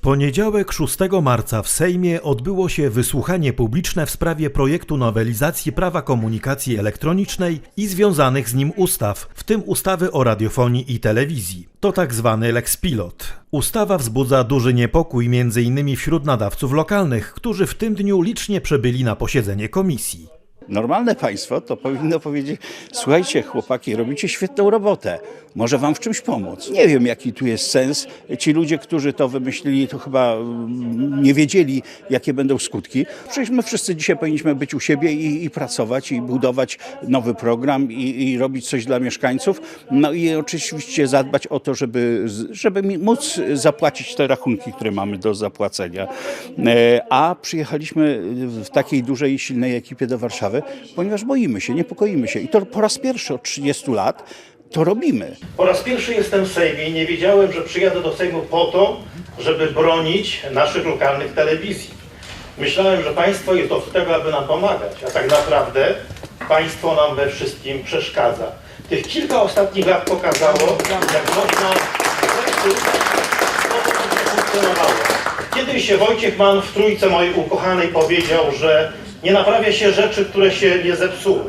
poniedziałek 6 marca w Sejmie odbyło się wysłuchanie publiczne w sprawie projektu nowelizacji prawa komunikacji elektronicznej i związanych z nim ustaw, w tym ustawy o radiofonii i telewizji. To tak zwany Lex Pilot. Ustawa wzbudza duży niepokój m.in. wśród nadawców lokalnych, którzy w tym dniu licznie przybyli na posiedzenie komisji. Normalne państwo to powinno powiedzieć: Słuchajcie, chłopaki, robicie świetną robotę. Może wam w czymś pomóc. Nie wiem, jaki tu jest sens. Ci ludzie, którzy to wymyślili, to chyba mm, nie wiedzieli, jakie będą skutki. Przecież my wszyscy dzisiaj powinniśmy być u siebie i, i pracować, i budować nowy program, i, i robić coś dla mieszkańców. No i oczywiście zadbać o to, żeby, żeby móc zapłacić te rachunki, które mamy do zapłacenia. E, A przyjechaliśmy w takiej dużej silnej ekipie do Warszawy, ponieważ boimy się, niepokoimy się. I to po raz pierwszy od 30 lat to robimy. Po raz pierwszy jestem w Sejmie i nie wiedziałem, że przyjadę do Sejmu po to, żeby bronić naszych lokalnych telewizji. Myślałem, że państwo jest od tego, aby nam pomagać, a tak naprawdę państwo nam we wszystkim przeszkadza. Tych kilka ostatnich lat pokazało, jak można funkcjonowało. Kiedyś Wojciech Mann w Trójce mojej ukochanej powiedział, że nie naprawia się rzeczy, które się nie zepsuły.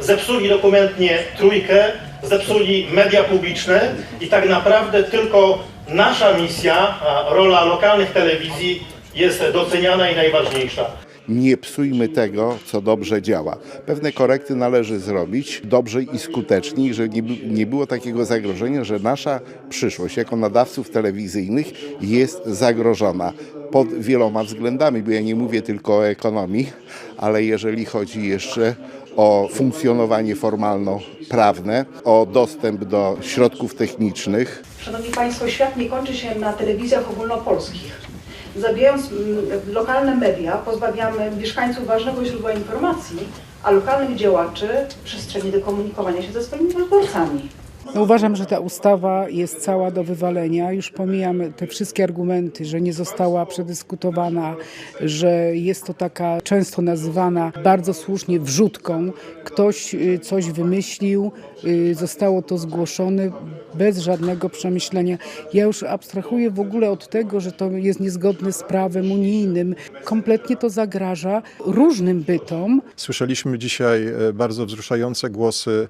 Zepsuli dokumentnie Trójkę, zepsuli media publiczne i tak naprawdę tylko nasza misja, rola lokalnych telewizji jest doceniana i najważniejsza. Nie psujmy tego, co dobrze działa. Pewne korekty należy zrobić dobrze i skutecznie, żeby nie, by- nie było takiego zagrożenia, że nasza przyszłość jako nadawców telewizyjnych jest zagrożona pod wieloma względami, bo ja nie mówię tylko o ekonomii, ale jeżeli chodzi jeszcze o funkcjonowanie formalno-prawne, o dostęp do środków technicznych, Szanowni Państwo, świat nie kończy się na telewizjach ogólnopolskich. Zabijając mm, lokalne media, pozbawiamy mieszkańców ważnego źródła informacji, a lokalnych działaczy przestrzeni do komunikowania się ze swoimi wyborcami. No uważam, że ta ustawa jest cała do wywalenia. Już pomijam te wszystkie argumenty, że nie została przedyskutowana, że jest to taka często nazywana bardzo słusznie wrzutką. Ktoś y, coś wymyślił, y, zostało to zgłoszone bez żadnego przemyślenia. Ja już abstrahuję w ogóle od tego, że to jest niezgodne z prawem unijnym. Kompletnie to zagraża różnym bytom, Słyszeliśmy dzisiaj e, bardzo wzruszające głosy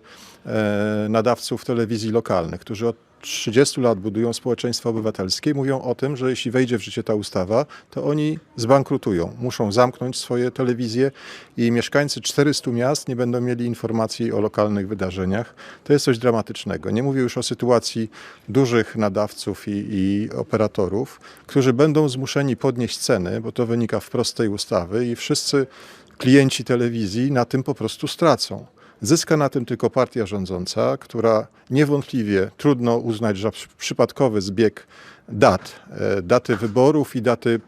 nadawców telewizji lokalnych, którzy od 30 lat budują społeczeństwo obywatelskie mówią o tym, że jeśli wejdzie w życie ta ustawa, to oni zbankrutują. Muszą zamknąć swoje telewizje i mieszkańcy 400 miast nie będą mieli informacji o lokalnych wydarzeniach. To jest coś dramatycznego. Nie mówię już o sytuacji dużych nadawców i, i operatorów, którzy będą zmuszeni podnieść ceny, bo to wynika wprost z tej ustawy i wszyscy klienci telewizji na tym po prostu stracą. Zyska na tym tylko partia rządząca, która niewątpliwie trudno uznać, przy- przypadkowy zbieg dat, e, daty wyborów i daty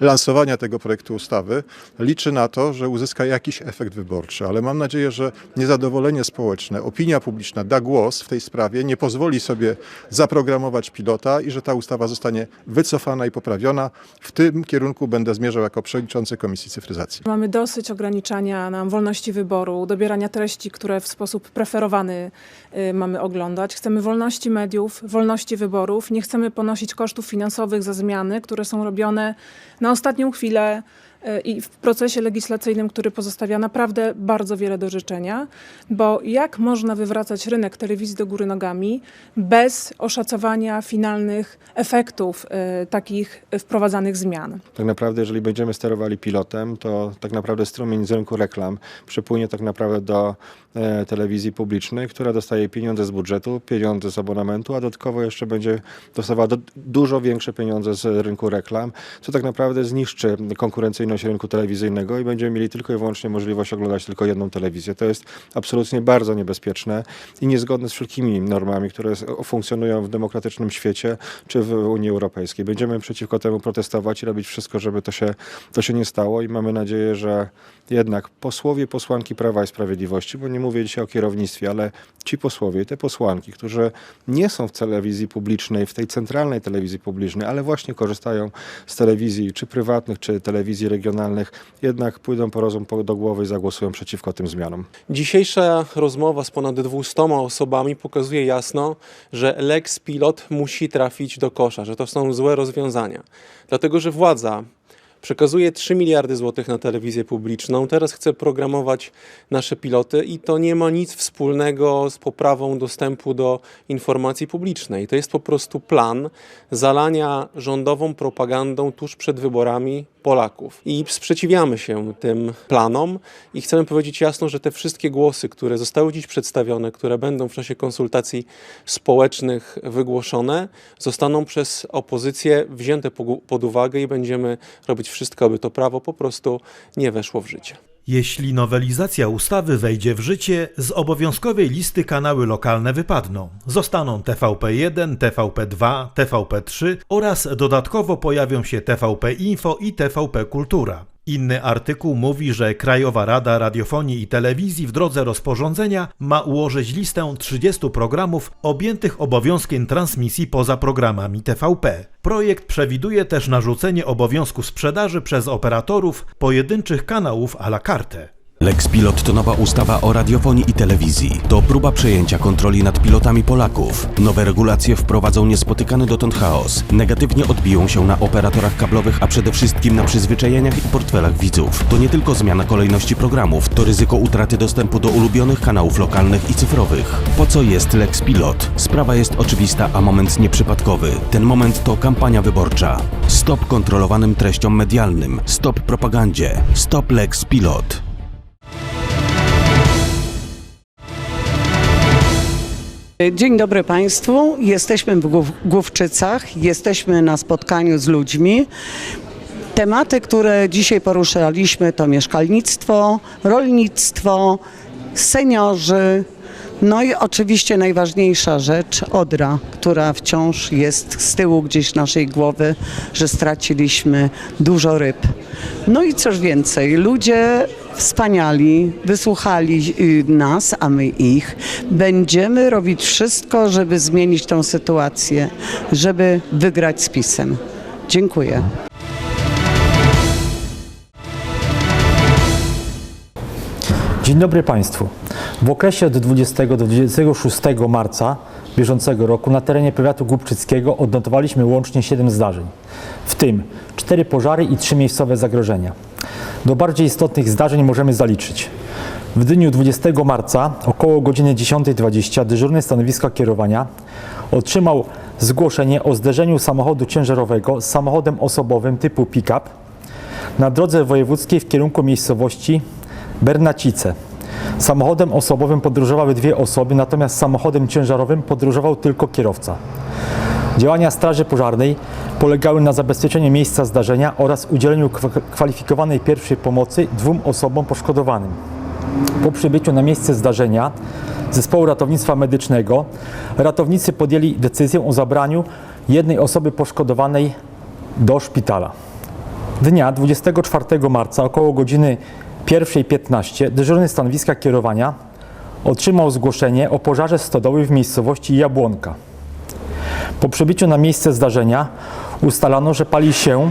e, lansowania tego projektu ustawy liczy na to, że uzyska jakiś efekt wyborczy. Ale mam nadzieję, że niezadowolenie społeczne, opinia publiczna da głos w tej sprawie, nie pozwoli sobie zaprogramować pilota i że ta ustawa zostanie wycofana i poprawiona. W tym kierunku będę zmierzał jako przewodniczący Komisji Cyfryzacji. Mamy dosyć ograniczania nam wolności wyboru, dobierania treści, które w sposób preferowany y, mamy oglądać. Chcemy wolności mediów, wolności wyborów. Nie chcemy ponosić kosztów finansowych za zmiany, które są robione na ostatnią chwilę i w procesie legislacyjnym, który pozostawia naprawdę bardzo wiele do życzenia, bo jak można wywracać rynek telewizji do góry nogami bez oszacowania finalnych efektów y, takich wprowadzanych zmian? Tak naprawdę, jeżeli będziemy sterowali pilotem, to tak naprawdę strumień z rynku reklam przypłynie tak naprawdę do e, telewizji publicznej, która dostaje pieniądze z budżetu, pieniądze z abonamentu, a dodatkowo jeszcze będzie dostawała do, dużo większe pieniądze z rynku reklam, co tak naprawdę zniszczy konkurencyjność rynku telewizyjnego i będziemy mieli tylko i wyłącznie możliwość oglądać tylko jedną telewizję. To jest absolutnie bardzo niebezpieczne i niezgodne z wszelkimi normami, które funkcjonują w demokratycznym świecie czy w Unii Europejskiej. Będziemy przeciwko temu protestować i robić wszystko, żeby to się, to się nie stało i mamy nadzieję, że jednak posłowie, posłanki Prawa i Sprawiedliwości, bo nie mówię dzisiaj o kierownictwie, ale ci posłowie, te posłanki, którzy nie są w telewizji publicznej, w tej centralnej telewizji publicznej, ale właśnie korzystają z telewizji czy prywatnych, czy telewizji regionalnych, regionalnych jednak pójdą po rozum do głowy i zagłosują przeciwko tym zmianom. Dzisiejsza rozmowa z ponad 200 osobami pokazuje jasno, że Lex Pilot musi trafić do kosza, że to są złe rozwiązania. Dlatego, że władza przekazuje 3 miliardy złotych na telewizję publiczną, teraz chce programować nasze piloty i to nie ma nic wspólnego z poprawą dostępu do informacji publicznej. To jest po prostu plan zalania rządową propagandą tuż przed wyborami Polaków. I sprzeciwiamy się tym planom i chcemy powiedzieć jasno, że te wszystkie głosy, które zostały dziś przedstawione, które będą w czasie konsultacji społecznych wygłoszone, zostaną przez opozycję wzięte pod uwagę i będziemy robić wszystko, aby to prawo po prostu nie weszło w życie. Jeśli nowelizacja ustawy wejdzie w życie, z obowiązkowej listy kanały lokalne wypadną. Zostaną TVP1, TVP2, TVP3 oraz dodatkowo pojawią się TVP Info i TVP Kultura. Inny artykuł mówi, że Krajowa Rada Radiofonii i Telewizji w drodze rozporządzenia ma ułożyć listę 30 programów objętych obowiązkiem transmisji poza programami TVP. Projekt przewiduje też narzucenie obowiązku sprzedaży przez operatorów pojedynczych kanałów à la carte. Lex Pilot to nowa ustawa o radiofonii i telewizji. To próba przejęcia kontroli nad pilotami Polaków. Nowe regulacje wprowadzą niespotykany dotąd chaos. Negatywnie odbiją się na operatorach kablowych, a przede wszystkim na przyzwyczajeniach i portfelach widzów. To nie tylko zmiana kolejności programów, to ryzyko utraty dostępu do ulubionych kanałów lokalnych i cyfrowych. Po co jest Lex Pilot? Sprawa jest oczywista, a moment nieprzypadkowy. Ten moment to kampania wyborcza. Stop kontrolowanym treściom medialnym. Stop propagandzie. Stop Lex Pilot. Dzień dobry Państwu. Jesteśmy w Głów- Główczycach, jesteśmy na spotkaniu z ludźmi. Tematy, które dzisiaj poruszaliśmy to mieszkalnictwo, rolnictwo, seniorzy, no i oczywiście najważniejsza rzecz, Odra, która wciąż jest z tyłu gdzieś naszej głowy, że straciliśmy dużo ryb. No i cóż więcej, ludzie wspaniali, wysłuchali y, nas, a my ich. Będziemy robić wszystko, żeby zmienić tą sytuację, żeby wygrać z PiSem. Dziękuję. Dzień dobry Państwu. W okresie od 20 do 26 marca bieżącego roku na terenie powiatu głubczyckiego odnotowaliśmy łącznie 7 zdarzeń, w tym 4 pożary i 3 miejscowe zagrożenia. Do bardziej istotnych zdarzeń możemy zaliczyć. W dniu 20 marca około godziny 10.20 dyżurny stanowiska kierowania otrzymał zgłoszenie o zderzeniu samochodu ciężarowego z samochodem osobowym typu pick-up na drodze wojewódzkiej w kierunku miejscowości Bernacice. Samochodem osobowym podróżowały dwie osoby, natomiast samochodem ciężarowym podróżował tylko kierowca. Działania Straży Pożarnej polegały na zabezpieczeniu miejsca zdarzenia oraz udzieleniu kwa- kwalifikowanej pierwszej pomocy dwóm osobom poszkodowanym. Po przybyciu na miejsce zdarzenia zespołu ratownictwa medycznego ratownicy podjęli decyzję o zabraniu jednej osoby poszkodowanej do szpitala. Dnia 24 marca około godziny 1.15 dyżurny stanowiska kierowania otrzymał zgłoszenie o pożarze stodoły w miejscowości Jabłonka. Po przybyciu na miejsce zdarzenia ustalano, że pali się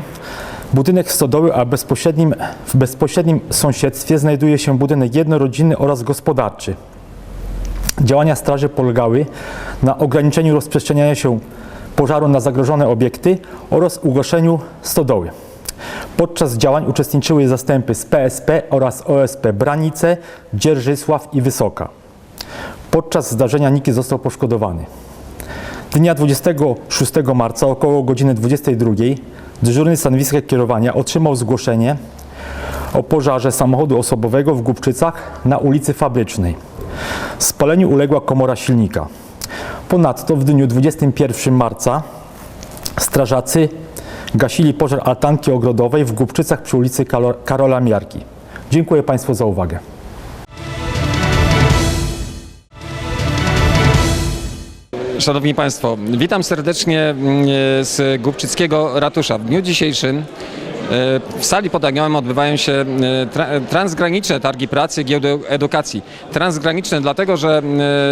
budynek stodoły, a bezpośrednim, w bezpośrednim sąsiedztwie znajduje się budynek jednorodzinny oraz gospodarczy. Działania straży polegały na ograniczeniu rozprzestrzeniania się pożaru na zagrożone obiekty oraz ugaszeniu stodoły. Podczas działań uczestniczyły zastępy z PSP oraz OSP Branice, Dzierżysław i Wysoka. Podczas zdarzenia nikt nie został poszkodowany. Dnia 26 marca około godziny 22 dyżurny stanowiska kierowania otrzymał zgłoszenie o pożarze samochodu osobowego w Głubczycach na ulicy Fabrycznej. Spaleniu uległa komora silnika. Ponadto w dniu 21 marca strażacy gasili pożar altanki ogrodowej w Głubczycach przy ulicy Karola Miarki. Dziękuję Państwu za uwagę. Szanowni Państwo, witam serdecznie mm, z Głubczyckiego Ratusza. W dniu dzisiejszym w sali pod Aniołem odbywają się e, tra- transgraniczne targi pracy giełdy edukacji. Transgraniczne dlatego, że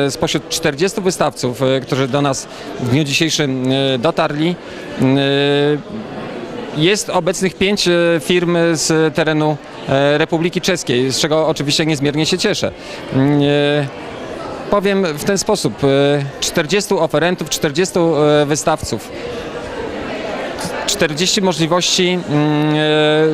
e, spośród 40 wystawców, e, którzy do nas w dniu dzisiejszym e, dotarli, e, jest obecnych pięć e, firm z terenu e, Republiki Czeskiej, z czego oczywiście niezmiernie się cieszę. Mm, e, Powiem w ten sposób, e, 40 oferentów, 40 e, wystawców, 40 możliwości mm,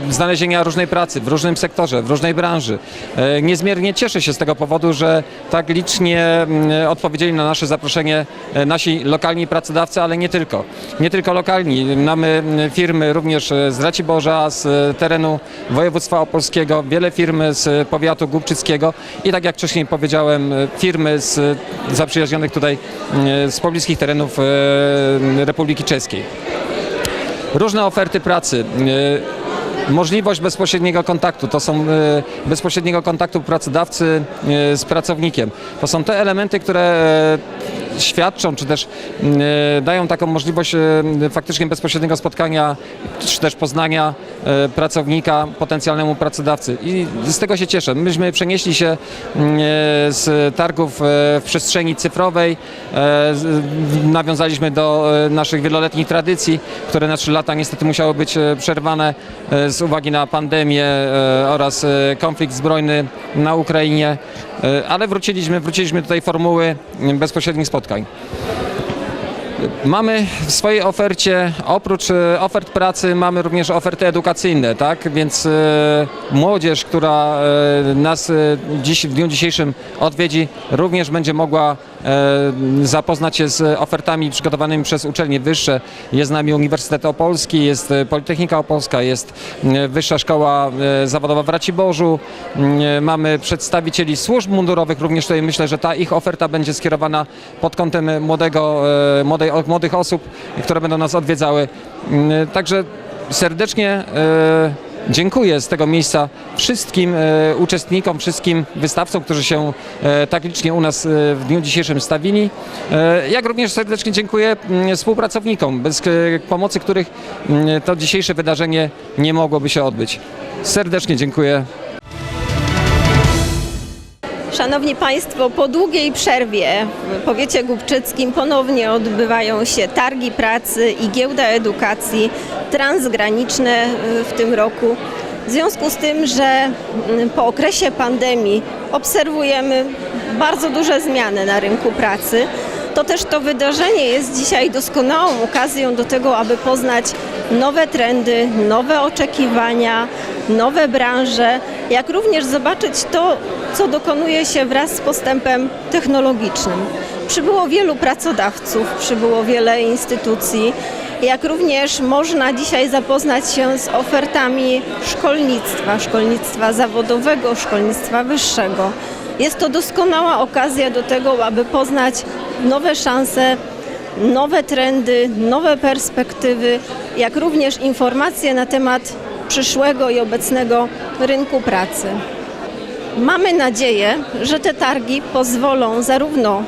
e, znalezienia różnej pracy w różnym sektorze, w różnej branży. E, Niezmiernie cieszę się z tego powodu, że tak licznie mm, odpowiedzieli na nasze zaproszenie e, nasi lokalni pracodawcy, ale nie tylko. Nie tylko lokalni. Mamy mm, firmy również z Raciborza, z terenu województwa opolskiego, wiele firm z powiatu głubczyckiego i tak jak wcześniej powiedziałem, firmy z zaprzyjaźnionych tutaj z pobliskich terenów Republiki Czeskiej różne oferty pracy. e, Możliwość bezpośredniego kontaktu, to są e, bezpośredniego kontaktu pracodawcy e, z pracownikiem. To są te elementy, które świadczą, czy też e, dają taką możliwość e, faktycznie bezpośredniego spotkania, czy też poznania e, pracownika potencjalnemu pracodawcy. I z tego się cieszę. Myśmy przenieśli się mm, z targów w przestrzeni cyfrowej, nawiązaliśmy do naszych wieloletnich tradycji, które na trzy lata niestety musiały być przerwane z uwagi na pandemię oraz konflikt zbrojny na Ukrainie, ale wróciliśmy, wróciliśmy do tej formuły bezpośrednich spotkań. Mamy w swojej ofercie, oprócz e, ofert pracy, mamy również oferty edukacyjne, tak? Więc e, młodzież, która e, nas dziś, w dniu dzisiejszym odwiedzi, również będzie mogła zapoznać się z ofertami przygotowanymi przez uczelnie wyższe. Jest z nami Uniwersytet Opolski, jest e, Politechnika Opolska, jest e, Wyższa Szkoła e, Zawodowa w Raciborzu. E, Mamy przedstawicieli służb mundurowych, również tutaj myślę, że ta ich oferta będzie skierowana pod kątem młodego, e, młodej, młodych osób, które będą nas odwiedzały. Także serdecznie e, dziękuję z tego miejsca wszystkim e, uczestnikom, wszystkim wystawcom, którzy się e, tak licznie u nas e, w dniu dzisiejszym stawili. Jak również serdecznie dziękuję mm, współpracownikom, bez pomocy których mm, to dzisiejsze wydarzenie nie mogłoby się odbyć. Serdecznie dziękuję. Szanowni Państwo, po długiej przerwie w powiecie głubczyckim ponownie odbywają się targi pracy i giełda edukacji transgraniczne y, w tym roku. W związku z tym, że po okresie pandemii obserwujemy bardzo duże zmiany na rynku pracy, to też to wydarzenie jest dzisiaj doskonałą okazją do tego, aby poznać nowe trendy, nowe oczekiwania, nowe branże, jak również zobaczyć to, co dokonuje się wraz z postępem technologicznym. Przybyło wielu pracodawców, przybyło wiele instytucji, jak również można dzisiaj zapoznać się z ofertami szkolnictwa, szkolnictwa zawodowego, szkolnictwa wyższego. Jest to doskonała okazja do tego, aby poznać nowe szanse, nowe trendy, nowe perspektywy, jak również informacje na temat przyszłego i obecnego rynku pracy. Mamy nadzieję, że te targi pozwolą zarówno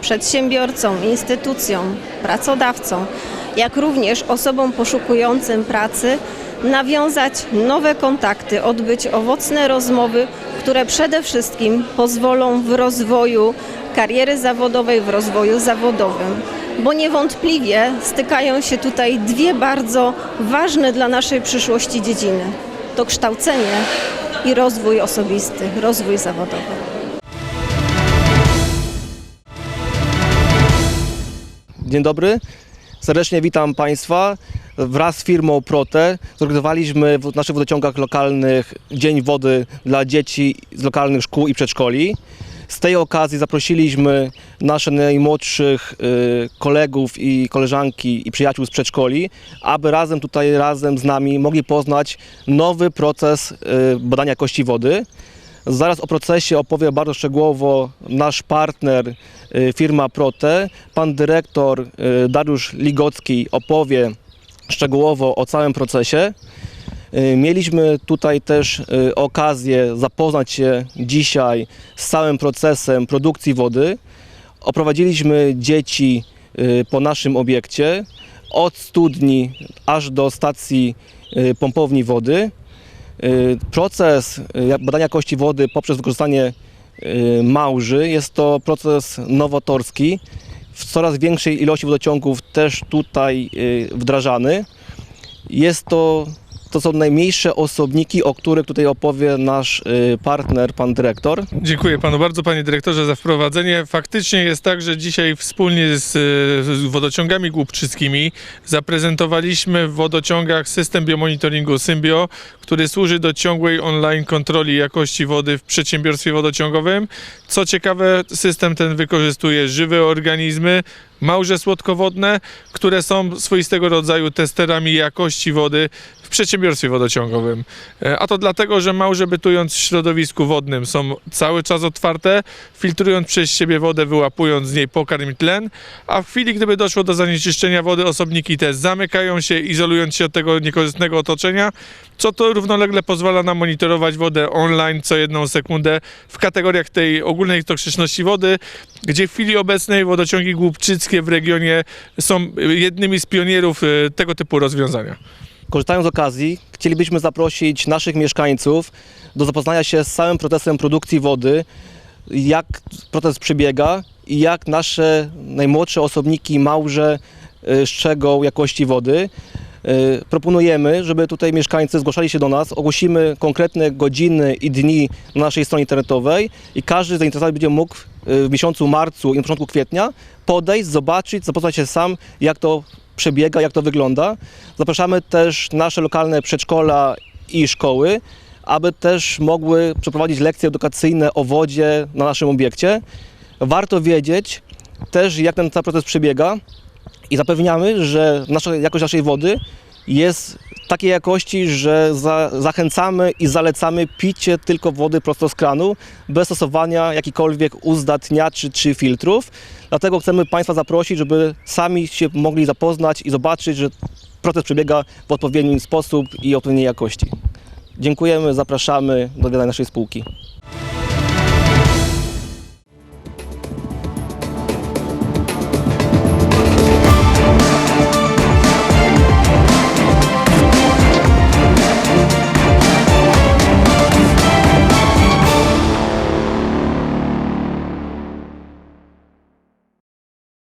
przedsiębiorcom, instytucjom, pracodawcom, jak również osobom poszukującym pracy nawiązać nowe kontakty, odbyć owocne rozmowy, które przede wszystkim pozwolą w rozwoju kariery zawodowej, w rozwoju zawodowym. Bo niewątpliwie stykają się tutaj dwie bardzo ważne dla naszej przyszłości dziedziny. To kształcenie i rozwój osobisty, rozwój zawodowy. Dzień dobry, serdecznie witam Państwa. Wraz z firmą Prote zorganizowaliśmy w naszych wodociągach lokalnych Dzień Wody dla dzieci z lokalnych szkół i przedszkoli. Z tej okazji zaprosiliśmy naszych najmłodszych y, kolegów i koleżanki i przyjaciół z przedszkoli, aby razem tutaj, razem z nami mogli poznać nowy proces y, badania jakości wody. Zaraz o procesie opowie bardzo szczegółowo nasz partner, y, firma Prote. Pan dyrektor y, Dariusz Ligocki opowie szczegółowo o całym procesie. Y, Mieliśmy tutaj też okazję zapoznać się dzisiaj z całym procesem produkcji wody. Oprowadziliśmy dzieci po naszym obiekcie od studni aż do stacji pompowni wody. Y, Proces y, badania jakości wody poprzez wykorzystanie y, małży jest to proces nowatorski, w coraz większej ilości wodociągów też tutaj wdrażany. Jest to, to są najmniejsze osobniki, o których tutaj opowie nasz y, partner, pan dyrektor. Dziękuję panu bardzo, panie dyrektorze, za wprowadzenie. Faktycznie jest tak, że dzisiaj wspólnie z, z wodociągami głubczyckimi zaprezentowaliśmy w wodociągach system biomonitoringu Symbio, który służy do ciągłej online kontroli jakości wody w przedsiębiorstwie wodociągowym. Co ciekawe, system ten wykorzystuje żywe organizmy, małże słodkowodne, które są swoistego rodzaju testerami jakości wody w przedsiębiorstwie wodociągowym. E, A to dlatego, że małże bytując w środowisku wodnym są cały czas otwarte, filtrując przez siebie wodę, wyłapując z niej pokarm i tlen, a w chwili, gdyby doszło do zanieczyszczenia wody, osobniki te zamykają się, izolując się od tego niekorzystnego otoczenia, co to równolegle pozwala nam monitorować wodę online co jedną sekundę w kategoriach tej ogólnej toksyczności wody, gdzie w chwili obecnej wodociągi głubczyckie w regionie są jednymi z pionierów e, tego typu rozwiązania. Korzystając z okazji, chcielibyśmy zaprosić naszych mieszkańców do zapoznania się z całym procesem produkcji wody, jak proces przebiega i jak nasze najmłodsze osobniki małże y, strzegą jakości wody. Y, Proponujemy, żeby tutaj mieszkańcy zgłaszali się do nas, ogłosimy konkretne godziny i dni na naszej stronie internetowej i każdy zainteresowany będzie mógł y, w miesiącu marcu i na początku kwietnia podejść, zobaczyć, zapoznać się sam, jak to przebiega, jak to wygląda. Zapraszamy też nasze lokalne przedszkola i szkoły, aby też mogły przeprowadzić lekcje edukacyjne o wodzie na naszym obiekcie. Warto wiedzieć też, jak ten cały proces przebiega i zapewniamy, że nasza, jakość naszej wody jest takiej jakości, że za, zachęcamy i zalecamy picie tylko wody prosto z kranu, bez stosowania jakichkolwiek uzdatniaczy czy filtrów. Dlatego chcemy Państwa zaprosić, żeby sami się mogli zapoznać i zobaczyć, że proces przebiega w odpowiedni sposób i odpowiedniej jakości. Dziękujemy, zapraszamy do naszej spółki.